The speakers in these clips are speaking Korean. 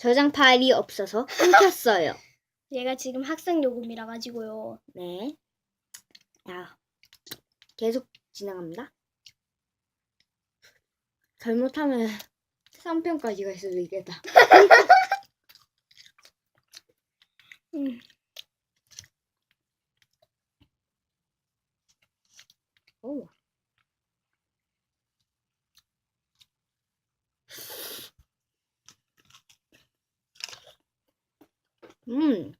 저장 파일이 없어서 끊겼어요. 얘가 지금 학생 요금이라 가지고요. 네. 자, 계속 진행합니다. 잘못하면 3편까지 갈 수도 있겠다. 음. 오. 음,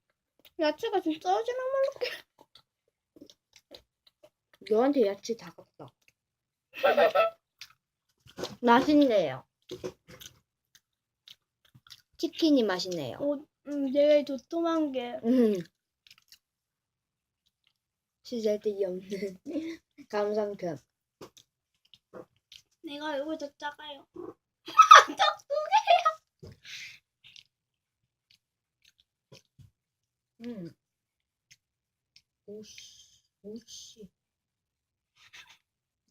야채가 진짜 어지러워. 너한테 야채 다 갔다. 맛있네요. 치킨이 맛있네요. 어, 음, 되게 도톰한 게. 음. 쓰잘데기 없는 감상편. 내가 이거 더 작아요. 음. 오씨, 오씨.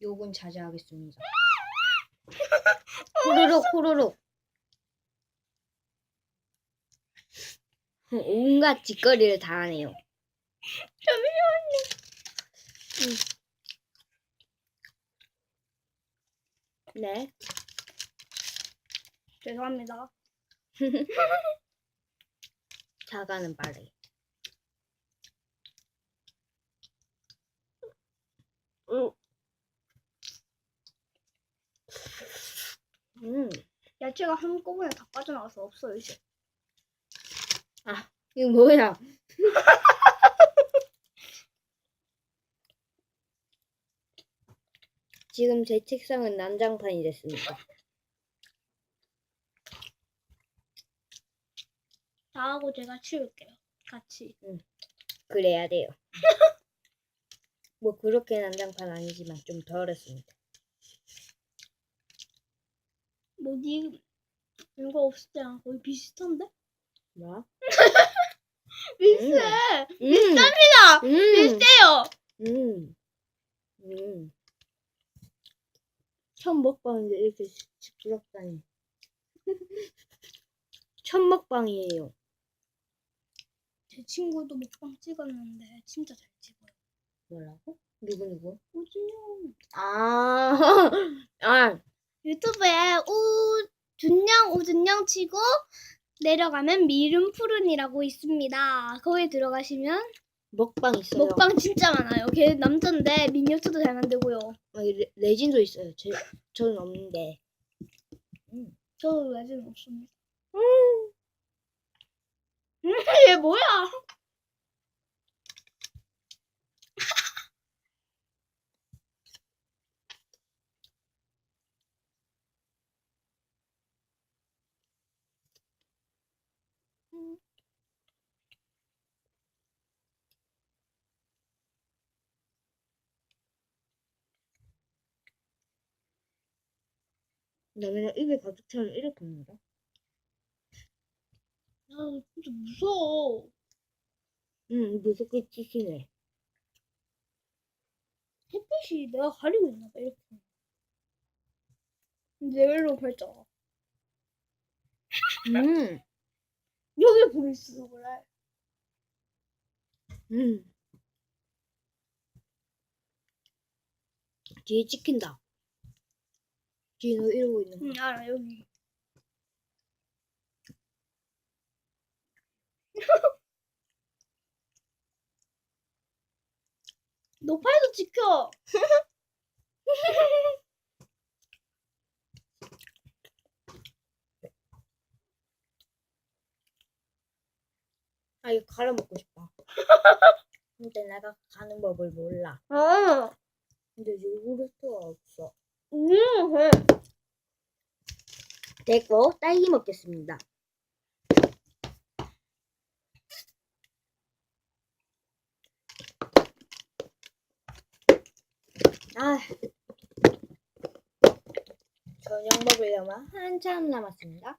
욕은 자제하겠습니다. 호로록, 호로록. 온갖 짓거리를 다 하네요. 음. 네. 죄송합니다. 사과는 빠르게. 음, 야채가 한꺼번에 다 빠져나와서 없어요 이제. 이거 뭐야? 지금 제 책상은 난장판이 됐습니다. 나하고 제가 치울게요. 같이. 그래야 돼요. 뭐 그렇게 난장판 아니지만 좀 덜했습니다. 뭐니 이거 없을 때랑 거의 비슷한데? 뭐? 비슷해. 음, 비슷합니다. 음, 비슷해요. 음, 음. 처음 먹방인데 이렇게 시- 시끄럽다니. 첫 먹방이에요. 제 친구도 먹방 찍었는데 진짜 잘 찍어요. 뭐라고? 누구 누구? 오준영. 아, 아, 유튜브에 우 준영 우준영 치고 내려가면 미름 푸른이라고 있습니다. 거기 들어가시면 먹방 있어요. 먹방 진짜 많아요. 걔 남자인데 미니어처도 잘 만들고요. 아, 레, 레진도 있어요. 제, 저는 없는데. 저도 레진 없습니다. 음. 얘 뭐야? 나 맨날 입에 가득 차면 이렇게 먹는다. 아 진짜 무서워. 응, 무섭게 치시네. 햇빛이 내가 가리고 있나 봐 이렇게. 근데 여기로 발자. 음, 여기 보고 있어서 그래. 음. 뒤에 찍힌다. 뒤에 너 이러고 있는 거. 응 알아 여기. 너 팔도 지켜. 아, 이거 갈아 먹고 싶다. 근데 내가 가는 법을 몰라. 어. 근데 요구르트가 없어. 음. 됐고, 딸기 먹겠습니다. 아, 저녁 먹으려면 한참 남았습니다.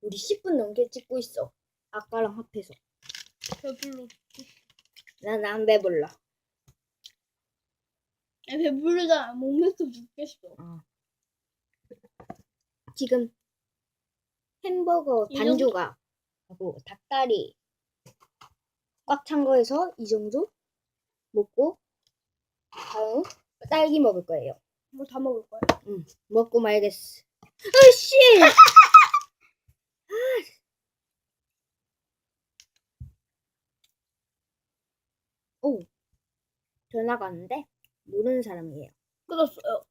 우리 10분 넘게 찍고 있어. 아까랑 합해서. 배불러. 난안 배불러. 야, 배부르잖아. 몸에서 죽겠어. 지금 햄버거 이반 조각 하고 닭다리 꽉 찬 거에서 이 정도 먹고 다음 딸기 먹을 거예요. 뭐 다 먹을 거야. 먹고 말겠어. 으씨! 오, 전화가 왔는데 모르는 사람이에요. 끊었어요.